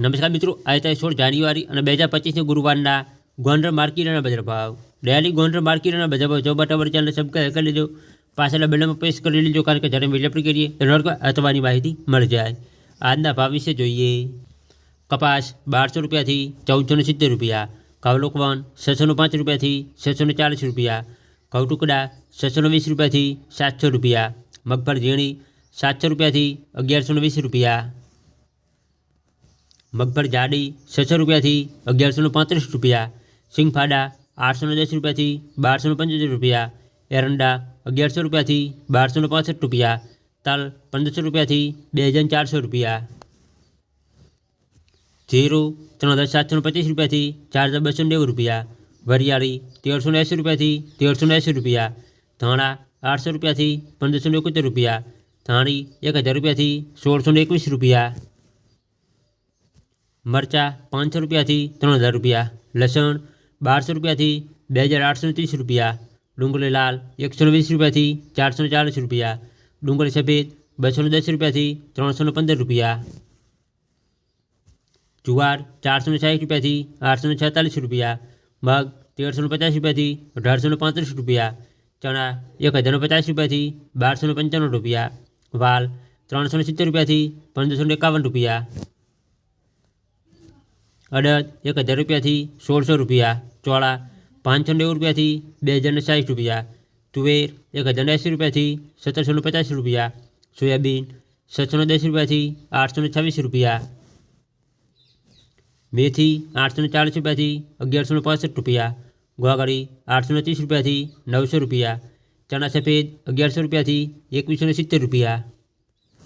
નમસ્કાર મિત્રો, આજે તારીખ સોળ જાન્યુઆરી અને બે હજાર પચીસને ગુરુવારના ગોંડલ માર્કેટના બજાર ભાવ. ડેલી ગોંડલ માર્કેટના બજાર ભાવ. જો બટાબર ચેનલ સબસ્ક્રાઈબ કરી લેજો. પાછળના બેલમાં પ્રેસ કરી લેજો, કારણ કે જ્યારે વીડિયો કરીએ નોટ અથવાની માહિતી મળી જાય. આજના ભાવ વિશે જોઈએ. કપાસ બારસો રૂપિયાથી ચૌદસો સિત્તેર રૂપિયા. ઘઉં લોકવન છસો ને પાંચ રૂપિયાથી છસો ને ચાલીસ રૂપિયા. ઘઉં ટુકડા છસો ને વીસ રૂપિયાથી સાતસો રૂપિયા. મગફળ ઝીણી સાતસો રૂપિયાથી અગિયારસો વીસ રૂપિયા. મગફળ જાડી છસો રૂપિયાથી અગિયારસો ને પાંત્રીસ રૂપિયા સિંગફાડા આઠસો ને દસ રૂપિયાથી બારસો ને પંચોતેર રૂપિયા એરંડા અગિયારસો રૂપિયાથી બારસો ને પાસઠ રૂપિયા તલ પંદરસો રૂપિયાથી બે હજાર ચારસો રૂપિયા જીરું ત્રણ હજાર સાતસો ને પચીસ રૂપિયાથી ચાર હજાર બસો નેવું રૂપિયા વરિયાળી તેરસો ને એંસી રૂપિયાથી તેરસો ને એંસી રૂપિયા ધાણા આઠસો રૂપિયાથી પંદરસો ને એકોતેર રૂપિયા ધાણી એક હજાર રૂપિયાથી સોળસો ને એકવીસ રૂપિયા મરચાં પાંચસો રૂપિયાથી ત્રણ હજાર રૂપિયા લસણ બારસો રૂપિયાથી બે હજાર આઠસો ને ત્રીસ રૂપિયા ડુંગળી લાલ એકસો ને વીસ રૂપિયાથી ચારસો ને ચાલીસ રૂપિયા ડુંગળી સફેદ બસો ને દસ રૂપિયાથી ત્રણસો ને પંદર રૂપિયા જુવાર ચારસો ને સાઠ રૂપિયાથી આઠસો ને છેતાલીસ રૂપિયા મગ તેરસો ને પચાસ રૂપિયાથી અઢારસો ને પાંત્રીસ રૂપિયા ચણા એક હજાર ને પચાસ રૂપિયાથી બારસો ને પંચાણું રૂપિયા વાલ ત્રણસો ને સિત્તેર રૂપિયાથી પંદરસો ને એકાવન રૂપિયા અડદ એક હજાર રૂપિયાથી સોળસો રૂપિયા ચોળા પાંચસો નેવું રૂપિયાથી બે હજાર ને સાઠ રૂપિયા તુવેર એક હજાર ને એંસી રૂપિયાથી સત્તરસો ને પચાસ રૂપિયા સોયાબીન છસો ને દસ રૂપિયાથી આઠસો ને છવ્વીસ રૂપિયા મેથી આઠસો ને ચાલીસ રૂપિયાથી અગિયારસો ને પાસઠ રૂપિયા ગોગળી આઠસો ને ત્રીસ રૂપિયાથી નવસો રૂપિયા ચણા સફેદ અગિયારસો રૂપિયાથી એકવીસો ને સિત્તેર રૂપિયા